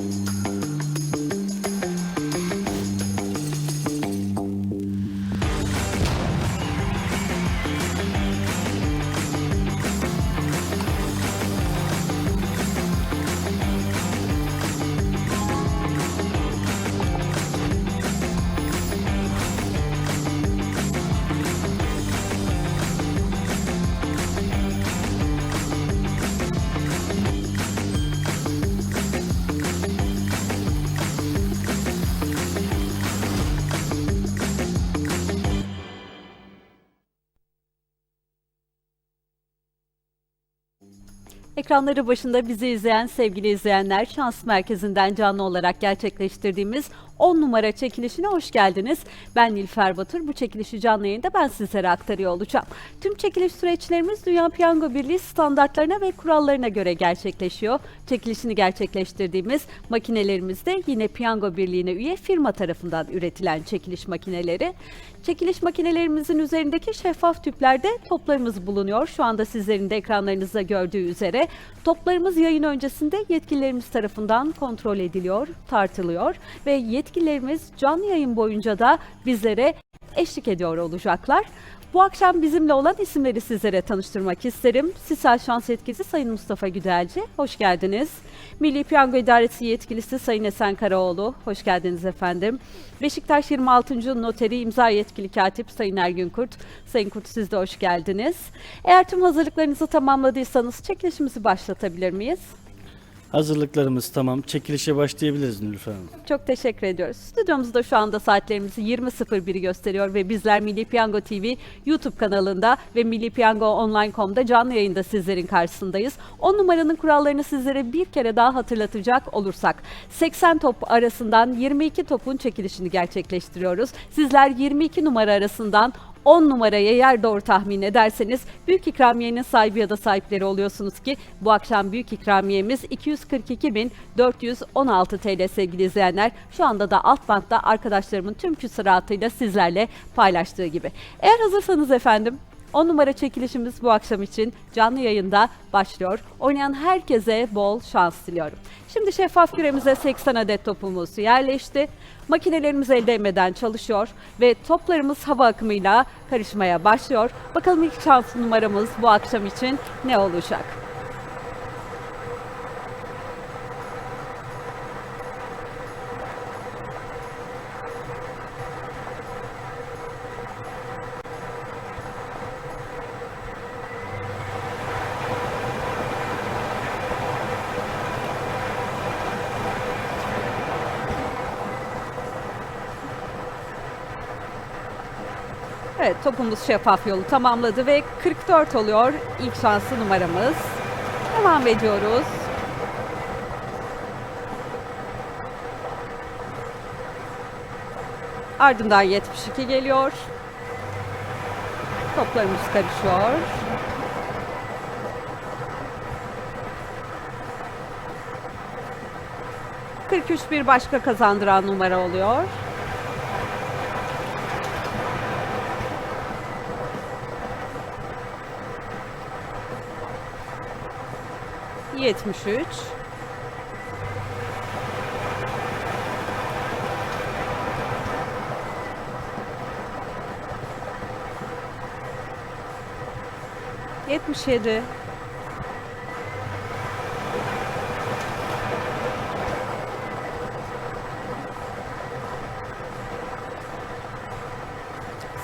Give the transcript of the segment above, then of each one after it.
Bye. Ekranları başında bizi izleyen sevgili izleyenler, Şans Merkezi'nden canlı olarak gerçekleştirdiğimiz 10 numara çekilişine hoş geldiniz. Ben Nilfer Batur. Bu çekilişi canlı yayında ben sizlere aktarıyor olacağım. Tüm çekiliş süreçlerimiz Dünya Piyango Birliği standartlarına ve kurallarına göre gerçekleşiyor. Çekilişini gerçekleştirdiğimiz makinelerimiz de yine Piyango Birliği'ne üye firma tarafından üretilen çekiliş makineleri. Çekiliş makinelerimizin üzerindeki şeffaf tüplerde toplarımız bulunuyor. Şu anda sizlerin de ekranlarınızda gördüğü üzere toplarımız yayın öncesinde yetkililerimiz tarafından kontrol ediliyor, tartılıyor ve yetkililerimiz canlı yayın boyunca da bizlere eşlik ediyor olacaklar. Bu akşam bizimle olan isimleri sizlere tanıştırmak isterim. Sisal Şans Yetkilisi Sayın Mustafa Güdelci, hoş geldiniz. Milli Piyango İdaresi Yetkilisi Sayın Esen Karaoğlu, hoş geldiniz efendim. Beşiktaş 26. Noteri İmza Yetkili Katip Sayın Ergün Kurt, Sayın Kurt siz de hoş geldiniz. Eğer tüm hazırlıklarınızı tamamladıysanız çekilişimizi başlatabilir miyiz? Hazırlıklarımız tamam. Çekilişe başlayabiliriz Nilüfer Hanım. Çok teşekkür ediyoruz. Stüdyomuzda şu anda saatlerimizi 20.01'i gösteriyor ve bizler Milli Piyango TV YouTube kanalında ve Milli Piyango Online.com'da canlı yayında sizlerin karşısındayız. 10 numaranın kurallarını sizlere bir kere daha hatırlatacak olursak 80 top arasından 22 topun çekilişini gerçekleştiriyoruz. Sizler 22 numara arasından 10 numaraya yer doğru tahmin ederseniz büyük ikramiyenin sahibi ya da sahipleri oluyorsunuz ki bu akşam büyük ikramiyemiz 242.416 TL sevgili izleyenler. Şu anda da alt bantta arkadaşlarımın tüm küsuratıyla sizlerle paylaştığı gibi. Eğer hazırsanız efendim 10 numara çekilişimiz bu akşam için canlı yayında başlıyor. Oynayan herkese bol şans diliyorum. Şimdi şeffaf küremize 80 adet topumuz yerleşti. Makinelerimiz el değmeden çalışıyor ve toplarımız hava akımıyla karışmaya başlıyor. Bakalım ilk şans numaramız bu akşam için ne olacak? Evet topumuz şeffaf yolu tamamladı ve 44 oluyor ilk şanslı numaramız. Devam ediyoruz. Ardından 72 geliyor. Toplarımız karışıyor. ...43 bir başka kazandıran numara oluyor. 73 77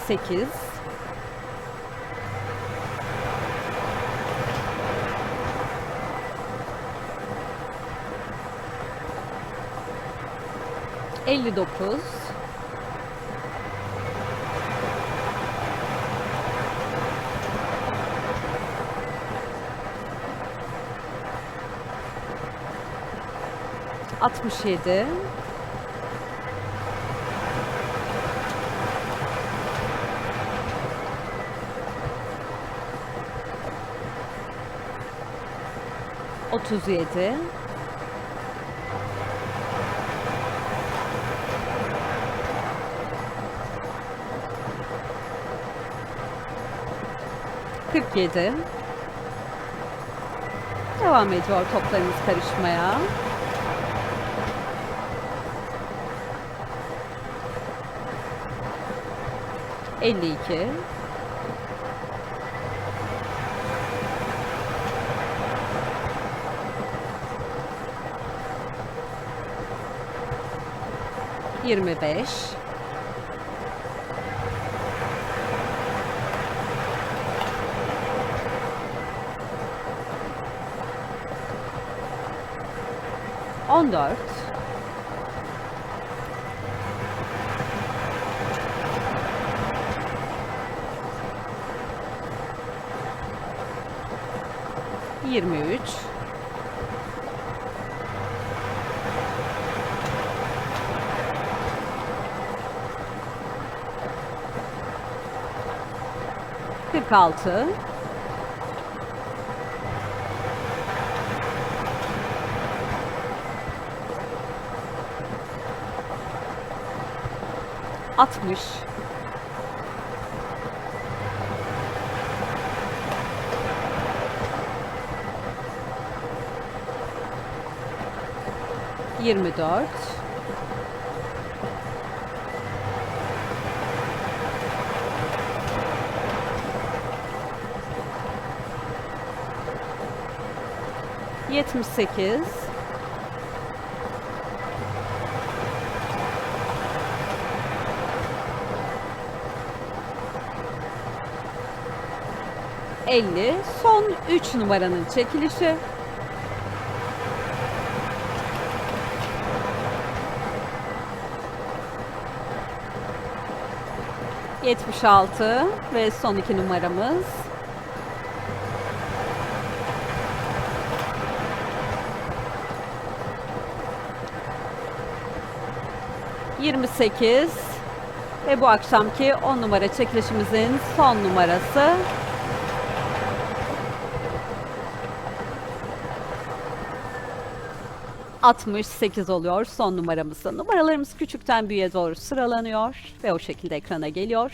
8 59 67 37 47. Devam ediyor toplarımız karışmaya. Elli iki. Yirmi beş. 14 23 46 60 24 78 50 son 3 numaranın çekilişi. Yetmiş altı ve son iki numaramız. Yirmi sekiz ve bu akşamki on numara çekilişimizin son numarası. ...68 oluyor son numaramızda. Numaralarımız küçükten büyüğe doğru sıralanıyor ve o şekilde ekrana geliyor.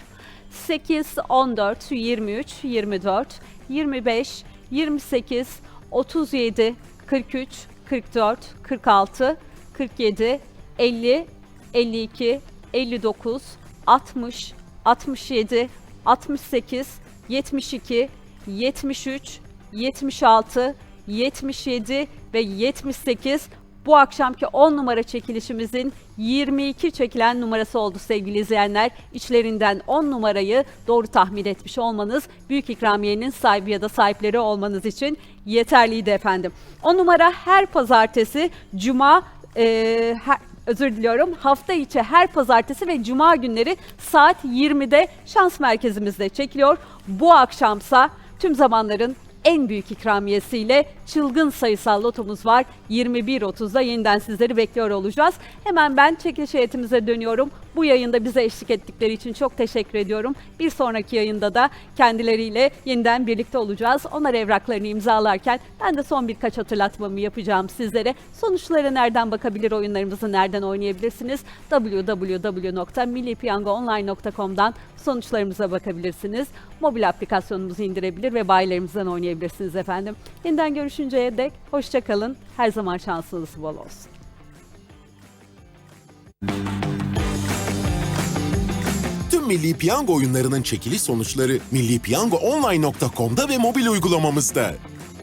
8, 14, 23, 24, 25, 28, 37, 43, 44, 46, 47, 50, 52, 59, 60, 67, 68, 72, 73, 76, 77 ve 78 bu akşamki 10 numara çekilişimizin 22 çekilen numarası oldu sevgili izleyenler. İçlerinden 10 numarayı doğru tahmin etmiş olmanız büyük ikramiyenin sahibi ya da sahipleri olmanız için yeterliydi efendim. 10 numara her pazartesi, cuma, e, her, özür diliyorum hafta içi her pazartesi ve cuma günleri saat 20'de şans merkezimizde çekiliyor. Bu akşamsa tüm zamanların en büyük ikramiyesiyle çılgın sayısal lotomuz var. 21.30'da yeniden sizleri bekliyor olacağız. Hemen ben çekiliş heyetimize dönüyorum. Bu yayında bize eşlik ettikleri için çok teşekkür ediyorum. Bir sonraki yayında da kendileriyle yeniden birlikte olacağız. Onlar evraklarını imzalarken ben de son birkaç hatırlatmamı yapacağım sizlere. Sonuçlara nereden bakabilir, oyunlarımızı nereden oynayabilirsiniz? www.millipiyangoonline.com'dan sonuçlarımıza bakabilirsiniz. Mobil aplikasyonumuzu indirebilir ve bayilerimizden oynayabilirsiniz efendim. Yeniden görüşünceye dek hoşça kalın. Her zaman şansınız bol olsun. Tüm Milli Piyango oyunlarının çekiliş sonuçları millipiyangoonline.com'da ve mobil uygulamamızda.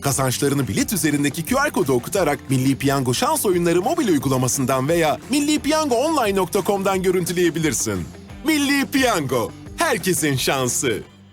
Kazançlarını bilet üzerindeki QR kodu okutarak Milli Piyango şans oyunları mobil uygulamasından veya millipiyangoonline.com'dan görüntüleyebilirsin. Milli Piyango, herkesin şansı.